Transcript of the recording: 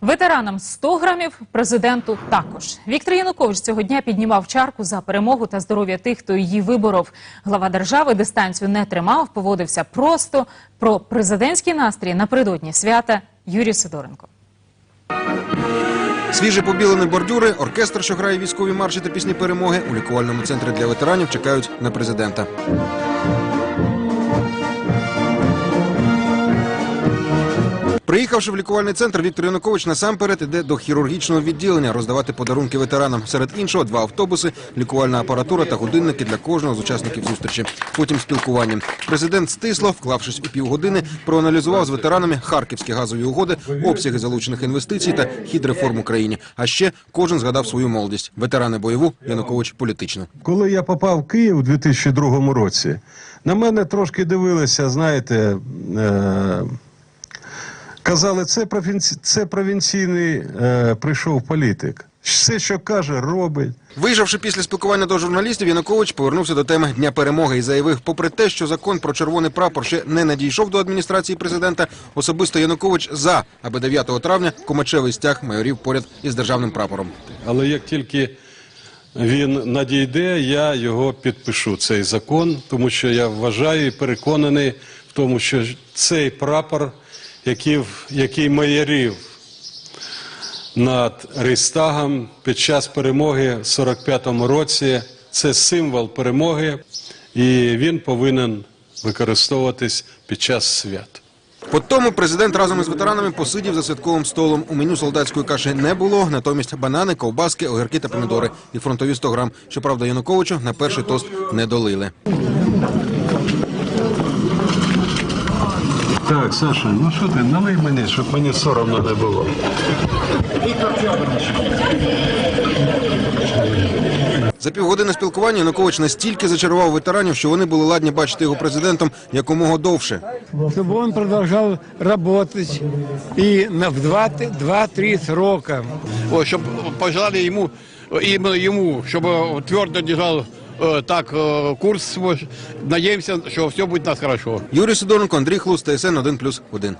Ветеранам 100 грамів, президенту також. Віктор Янукович цього дня піднімав чарку за перемогу та здоров'я тих, хто її виборов. Глава держави дистанцію не тримав, поводився просто. Про президентський настрій напередодні свята Юрій Сидоренко. Свіже побілені бордюри, оркестр, що грає військові марші та пісні перемоги, у лікувальному центрі для ветеранів чекають на президента. Приїхавши в лікувальний центр, Віктор Янукович насамперед іде до хірургічного відділення роздавати подарунки ветеранам. Серед іншого два автобуси, лікувальна апаратура та годинники для кожного з учасників зустрічі. Потім спілкування. Президент стисло, вклавшись у півгодини, проаналізував з ветеранами харківські газові угоди, обсяги залучених інвестицій та хід реформ Україні. А ще кожен згадав свою молодість. Ветерани бойову, Янукович політичну. Коли я попав в Київ у 2002 році, на мене трошки дивилися, знаєте, е- казали, це, провінці... це провінційний е- прийшов політик. Все, що каже, робить. Виїжджавши після спілкування до журналістів, Янукович повернувся до теми Дня перемоги і заявив, попри те, що закон про червоний прапор ще не надійшов до адміністрації президента, особисто Янукович за, аби 9 травня комачевий стяг майорів поряд із державним прапором. Але як тільки він надійде, я його підпишу, цей закон, тому що я вважаю і переконаний в тому, що цей прапор, який, який майорів над Рейстагом під час перемоги в 45-му році, це символ перемоги, і він повинен використовуватись під час свят. По тому президент разом із ветеранами посидів за святковим столом. У меню солдатської каші не було, натомість банани, ковбаски, огірки та помідори і фронтові 100 грам. Щоправда, Януковичу на перший тост не долили. Так, Саша, ну що ти, налий мені, щоб мені соромно не було. За півгодини спілкування Янукович настільки зачарував ветеранів, що вони були ладні бачити його президентом якомога довше. чтобы он продолжал работать и на, в 2-3 срока. Вот, чтобы пожелали ему, именно ему, чтобы твердо держал э, так э, курс Надіємося, что все будет у нас хорошо. Юрій Сидоренко, Андрій Хлус, ТСН 1+,1.